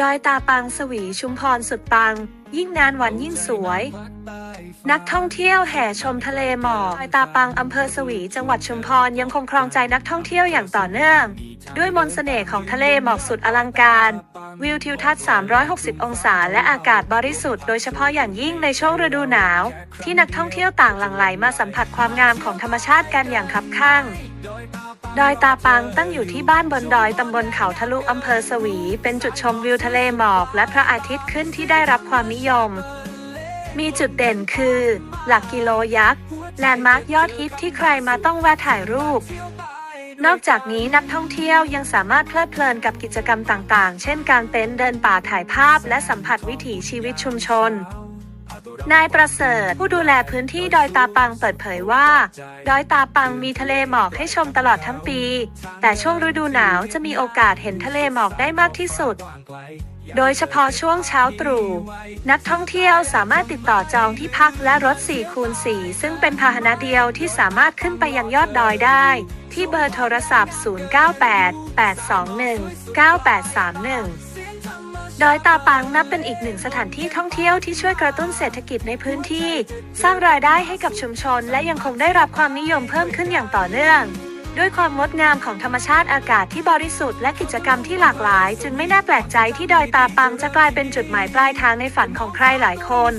ดอยตาปังสวีชุมพรสุดปัง ยิ่งนานวันยิ่งสวย นักท่องเที่ยวแห่ชมทะเลหมอกดอยตาปังอำเภอสวีจังหวัดชุมพรยังคงครองใจนักท่องเที่ยวอย่างต่อเนื่อง ด้วยมนต์เสน่ห์ของทะเลหมอกสุดอลังการ วิวทิวทัศน์ 360 องศา และอากาศบริสุทธิ์โดยเฉพาะอย่างยิ่งในช่วงฤดูหนาว ที่นักท่องเที่ยวต่างหลั่งไหลมาสัมผัสความงามของธรรมชาติกันอย่างคับคั่ง ดอยตาปังตั้งอยู่ที่บ้านบนดอยตำบลเขาทะลุอำเภอสวี เป็นจุดชมวิวทะเลหมอก และพระอาทิตย์ขึ้นที่ได้รับความนิยม มีจุดเด่นคือ หลักกิโลยักษ์ แลนด์มาร์คยอดฮิตที่ใครมาต้องแวะถ่ายรูป นอกจากนี้นักท่องเที่ยวยังสามารถเพลิดเพลินกับกิจกรรมต่างๆ เช่นการเต็นท์เดินป่าถ่ายภาพ และสัมผัสวิถีชีวิตชุมชน นายประเสริฐ ผู้ดูแลพื้นที่ดอยตาปังเปิดเผยว่า ดอยตาปังมีทะเลหมอกให้ชมตลอดทั้งปี แต่ช่วงฤดูหนาวจะมีโอกาสเห็นทะเลหมอกได้มากที่สุด โดยเฉพาะช่วงเช้าตรู่ นักท่องเที่ยวสามารถติดต่อจองที่พักและรถ4คูณ4ซึ่งเป็นพาหนะเดียวที่สามารถขึ้นไปยังยอดดอยได้ ที่เบอร์โทรศัพท์ 098-821-9831 ดอยตาปังนับเป็นอีกหนึ่งสถานที่ท่องเที่ยวที่ช่วยกระตุ้นเศรษฐกิจในพื้นที่ สร้างรายได้ให้กับชุมชน และยังคงได้รับความนิยมเพิ่มขึ้นอย่างต่อเนื่อง ด้วยความงดงามของธรรมชาติอากาศที่บริสุทธิ์และกิจกรรมที่หลากหลาย จึงไม่น่าแปลกใจที่ดอยตาปังจะกลายเป็นจุดหมายปลายทางในฝันของใครหลายคน